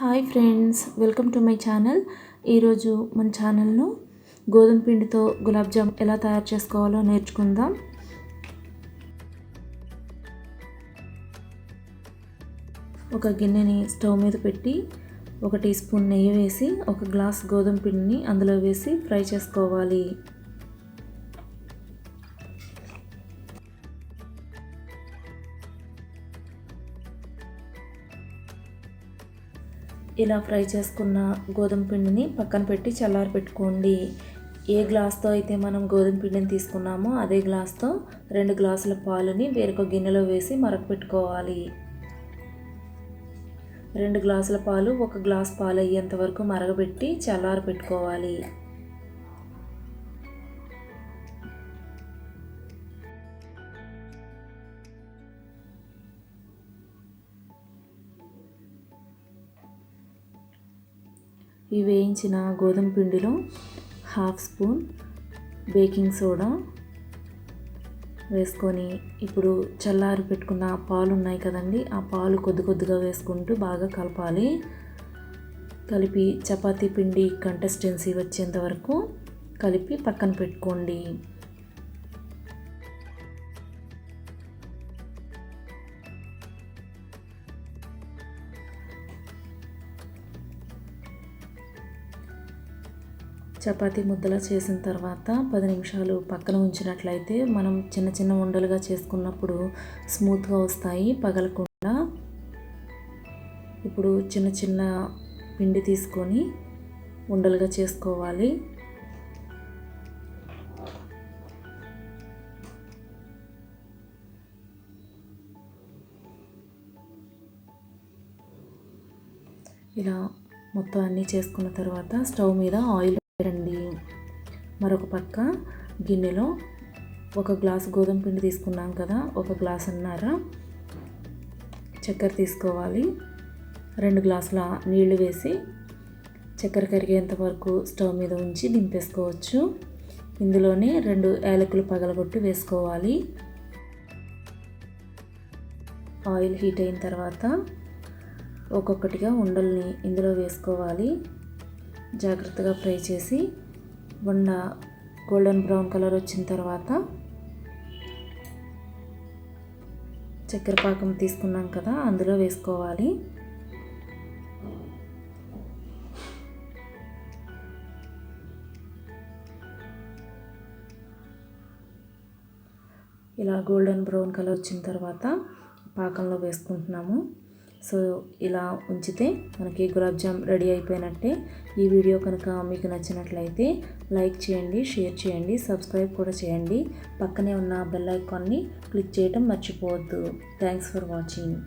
Hi friends welcome to my channel. ఈరోజు మన ఛానల్లో గోధుమ పిండితో గులాబ్ జామ్ ఎలా తయారు చేసుకోవాలో నేర్చుకుందాం. ఒక గిన్నెని స్టవ్ మీద పెట్టి ఒక టీ స్పూన్ నెయ్యి వేసి ఒక గ్లాస్ గోధుమ పిండిని అందులో వేసి ఫ్రై చేసుకోవాలి. ఇలా ఫ్రై చేసుకున్న గోధుమ పిండిని పక్కన పెట్టి చల్లారి పెట్టుకోండి. ఏ గ్లాస్తో అయితే మనం గోధుమ పిండిని తీసుకున్నామో అదే గ్లాస్తో రెండు గ్లాసుల పాలుని వేరొక గిన్నెలో వేసి మరగపెట్టుకోవాలి. రెండు గ్లాసుల పాలు ఒక గ్లాస్ పాలు అయ్యేంత వరకు మరగబెట్టి చల్లారి పెట్టుకోవాలి. ఈ వేయించిన గోధుమ పిండిలో హాఫ్ స్పూన్ బేకింగ్ సోడా వేసుకొని ఇప్పుడు చల్లారి పెట్టుకున్న పాలు ఉన్నాయి కదండి ఆ పాలు కొద్ది కొద్దిగా వేసుకుంటూ బాగా కలపాలి. కలిపి చపాతీ పిండి కంటెస్టెన్సీ వచ్చేంత వరకు కలిపి పక్కన పెట్టుకోండి. చపాతీ ముద్దలా చేసిన తర్వాత పది నిమిషాలు పక్కన ఉంచినట్లయితే మనం చిన్న చిన్న ఉండలుగా చేసుకున్నప్పుడు స్మూత్గా వస్తాయి పగలకుండా. ఇప్పుడు చిన్న చిన్న పిండి తీసుకొని ఉండలుగా చేసుకోవాలి. ఇలా మొత్తం అన్నీ చేసుకున్న తర్వాత స్టవ్ మీద ఆయిల్ రండి మరొక పక్క గిన్నెలో ఒక గ్లాస్ గోధుమ పిండి తీసుకున్నాం కదా ఒక గ్లాస్ అన్నార. చక్కెర తీసుకోవాలి. రెండు గ్లాసుల నీళ్ళు వేసి చక్కెర కరిగేంత వరకు స్టవ్ మీద ఉంచి దింపేసుకోవచ్చు. ఇందులోనే రెండు యాలకులు పగలగొట్టి వేసుకోవాలి. ఆయిల్ హీట్ అయిన తర్వాత ఒక్కొక్కటిగా ఉండల్ని ఇందులో వేసుకోవాలి. జాగ్రత్తగా ఫ్రై చేసి బొండ గోల్డెన్ బ్రౌన్ కలర్ వచ్చిన తర్వాత చక్కెర పాకం తీసుకున్నాం కదా అందులో వేసుకోవాలి. ఇలా గోల్డెన్ బ్రౌన్ కలర్ వచ్చిన తర్వాత పాకంలో వేసుకుంటున్నాము. సో ఇలా ఉంచితే మనకి గులాబ్ జామ్ రెడీ అయిపోయినట్టే. ఈ వీడియో కనుక మీకు నచ్చినట్లయితే లైక్ చేయండి షేర్ చేయండి సబ్స్క్రైబ్ కూడా చేయండి. పక్కనే ఉన్న బెల్ ఐకాన్ని క్లిక్ చేయడం మర్చిపోవద్దు. Thanks for watching.